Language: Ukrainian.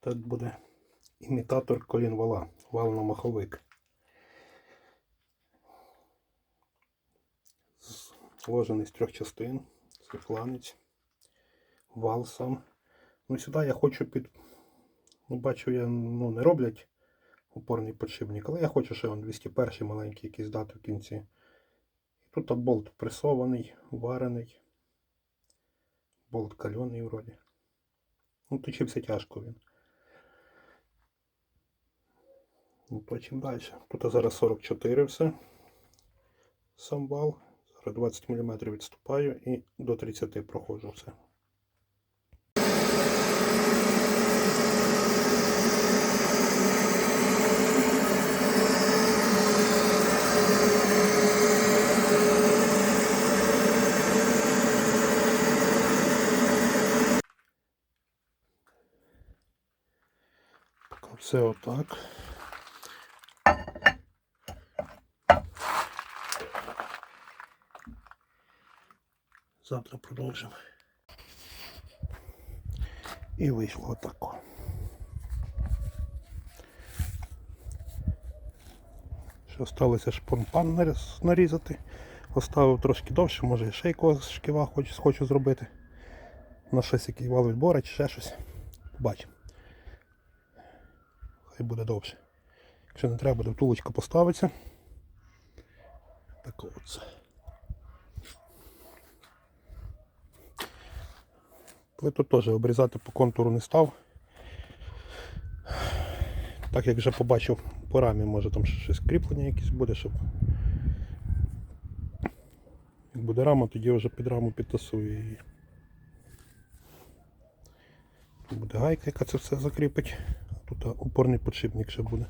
Тут буде імітатор колін вала, вально-маховик. Зложений з трьох частин. Це фланець, вал сам. Ну сюди я хочу під. Ну, бачу, я ну, не роблять упорний подшипник, але я хочу ще он 201 маленький якийсь дати в кінці. Тут болт пресований, варений. Болт кальоний вроді. Ну, точився тяжко він. Ну, потім далі. Тут зараз 44 все. Сам вал. Зараз 20 мм відступаю і до 30 проходжу все. Все отак. Завтра продовжимо. І вийшло отако. Ще осталося шпонпан нарізати. Оставив трошки довше, може ще якогось шківа хочу, хочу зробити. На щось який вал відбора чи ще щось. Побачимо. Хай буде довше. Якщо не треба, буде втулочка поставиться. Так оце. Плиту теж обрізати по контуру не став. Так як вже побачив по рамі, може там щось кріплення якесь буде, щоб. Як буде рама, тоді вже під раму підтасую її. Тут буде гайка, яка це все закріпить. Тут опорний подшипник ще буде.